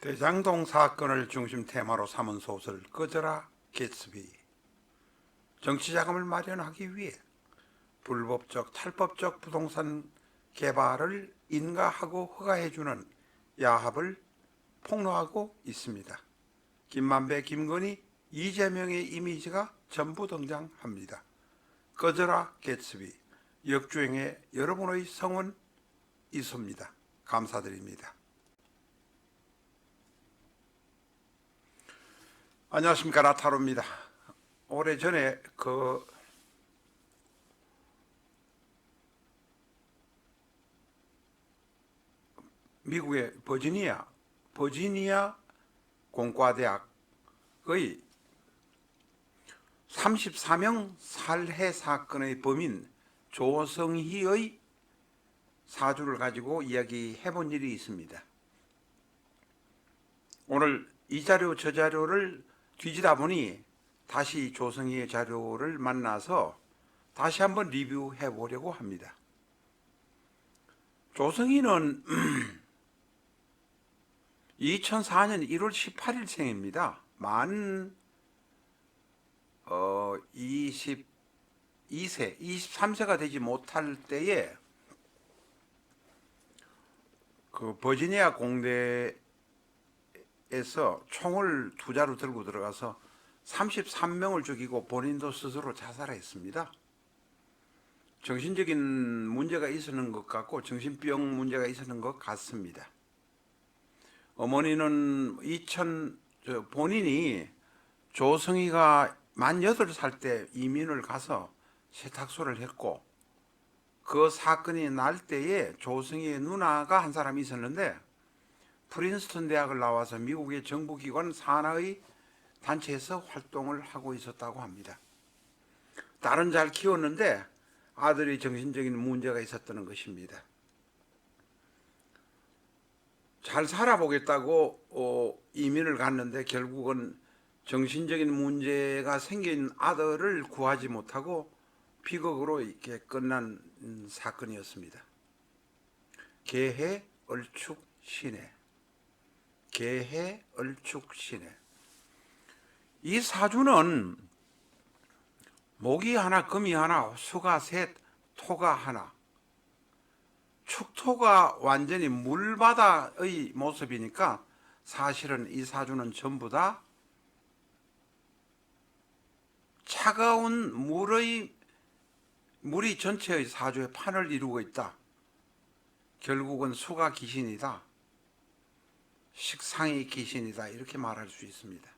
대장동 사건을 중심 테마로 삼은 소설 꺼져라 개츠비 정치 자금을 마련하기 위해 불법적 탈법적 부동산 개발을 인가하고 허가해주는 야합을 폭로하고 있습니다. 김만배, 김건희, 이재명의 이미지가 전부 등장합니다. 꺼져라 개츠비 역주행에 여러분의 성원 있습니다. 감사드립니다. 안녕하십니까 라타로입니다. 오래 전에 그 미국의 버지니아 버지니아 공과대학의 34명 살해 사건의 범인 조성희의 사주를 가지고 이야기해 본 일이 있습니다. 오늘 이 자료 저 자료를 뒤지다 보니 다시 조성희의 자료를 만나서 다시 한번 리뷰해 보려고 합니다. 조성희는 2004년 1월 18일 생입니다. 만 어, 22세, 23세가 되지 못할 때에 그 버지니아 공대 에서 총을 두 자루 들고 들어가서 33명을 죽이고 본인도 스스로 자살했습니다. 정신적인 문제가 있었는 것 같고 정신병 문제가 있었는 것 같습니다. 어머니는 2000저 본인이 조성희가 만 8살 때 이민을 가서 세탁소를 했고 그 사건이 날 때에 조성희의 누나가 한 사람이 있었는데 프린스턴 대학을 나와서 미국의 정부기관 산하의 단체에서 활동을 하고 있었다고 합니다. 딸은 잘 키웠는데 아들이 정신적인 문제가 있었다는 것입니다. 잘 살아보겠다고 어, 이민을 갔는데 결국은 정신적인 문제가 생긴 아들을 구하지 못하고 비극으로 이렇게 끝난 음, 사건이었습니다. 개해 얼축 시내, 개해 얼축 시내. 이 사주는 목이 하나, 금이 하나, 수가 셋, 토가 하나. 축토가 완전히 물바다의 모습이니까 사실은 이 사주는 전부 다 차가운 물의 물이 전체의 사주의 판을 이루고 있다. 결국은 수가 귀신이다. 식상이 귀신이다. 이렇게 말할 수 있습니다.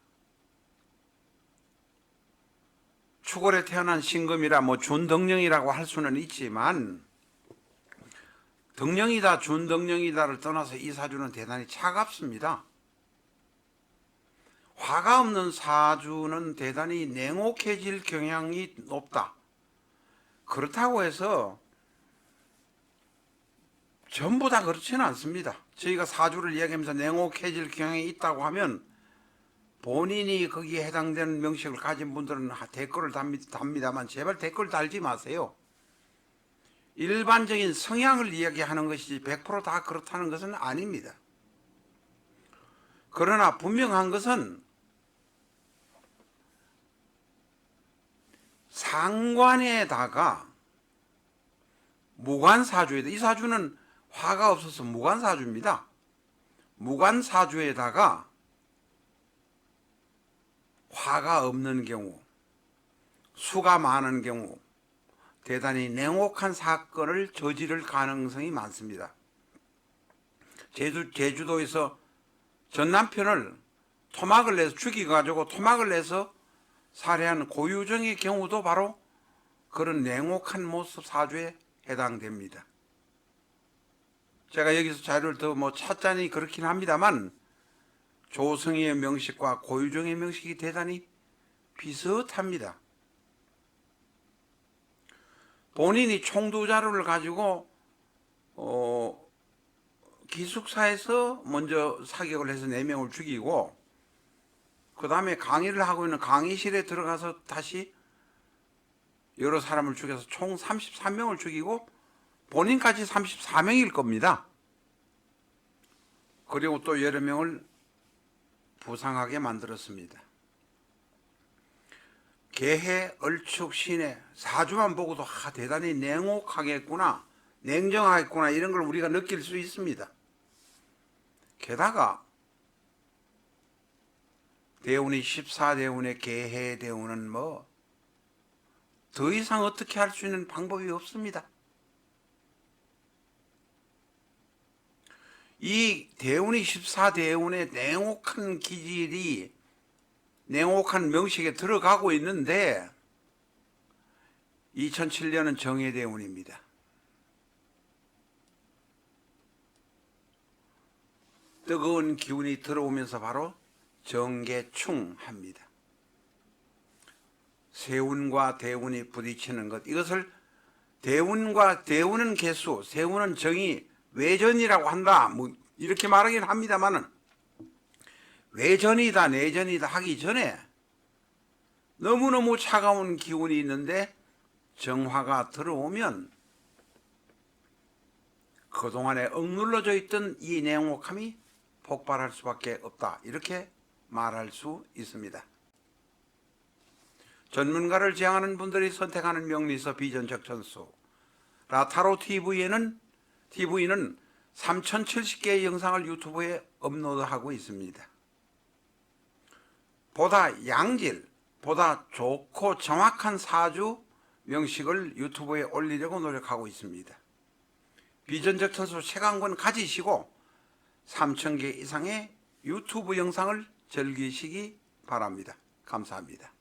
추골에 태어난 신금이라 뭐 준덕령이라고 할 수는 있지만 덕령이다 준덕령이다를 떠나서 이 사주는 대단히 차갑습니다. 화가 없는 사주는 대단히 냉혹해질 경향이 높다. 그렇다고 해서 전부 다 그렇지는 않습니다. 저희가 사주를 이야기하면서 냉혹해질 경향이 있다고 하면 본인이 거기에 해당되는 명식을 가진 분들은 댓글을 답니다만 제발 댓글 달지 마세요. 일반적인 성향을 이야기하는 것이지 100%다 그렇다는 것은 아닙니다. 그러나 분명한 것은 상관에다가 무관사주에다 이 사주는 화가 없어서 무관사주입니다. 무관사주에다가 화가 없는 경우 수가 많은 경우 대단히 냉혹한 사건을 저지를 가능성이 많습니다. 제주, 제주도에서 전 남편을 토막을 내서 죽이가지고 토막을 내서 살해한 고유정의 경우도 바로 그런 냉혹한 모습 사주에 해당됩니다. 제가 여기서 자료를 더 뭐 찾자니 그렇긴 합니다만 조성희의 명식과 고유정의 명식이 대단히 비슷합니다. 본인이 총두 자료를 가지고 어, 기숙사에서 먼저 사격을 해서 네 명을 죽이고 그 다음에 강의를 하고 있는 강의실에 들어가서 다시 여러 사람을 죽여서 총 33명을 죽이고 본인까지 34명일 겁니다. 그리고 또 여러 명을 부상하게 만들었습니다. 개해, 얼축, 신해 사주만 보고도 아, 대단히 냉혹하겠구나, 냉정하겠구나 이런 걸 우리가 느낄 수 있습니다. 게다가 대운이 14대운의 개해 대운은 뭐 더 이상 어떻게 할 수 있는 방법이 없습니다. 이 대운이 14대운의 냉혹한 기질이 냉혹한 명식에 들어가고 있는데 2007년은 정해대운입니다. 뜨거운 기운이 들어오면서 바로 정계충합니다. 세운과 대운이 부딪히는 것 이것을 대운과 대운은 개수, 세운은 정의, 외전이라고 한다. 뭐 이렇게 말하긴 합니다만은 외전이다, 내전이다 하기 전에 너무너무 차가운 기운이 있는데 정화가 들어오면 그동안에 억눌러져 있던 이 냉혹함이 폭발할 수밖에 없다. 이렇게 말할 수 있습니다. 전문가를 지향하는 분들이 선택하는 명리서 비전적 전수 라타로 TV에는 TV는 3,070개의 영상을 유튜브에 업로드하고 있습니다. 보다 양질, 보다 좋고 정확한 사주 명식을 유튜브에 올리려고 노력하고 있습니다. 비전적 천수 최강권 가지시고 3,000개 이상의 유튜브 영상을 즐기시기 바랍니다. 감사합니다.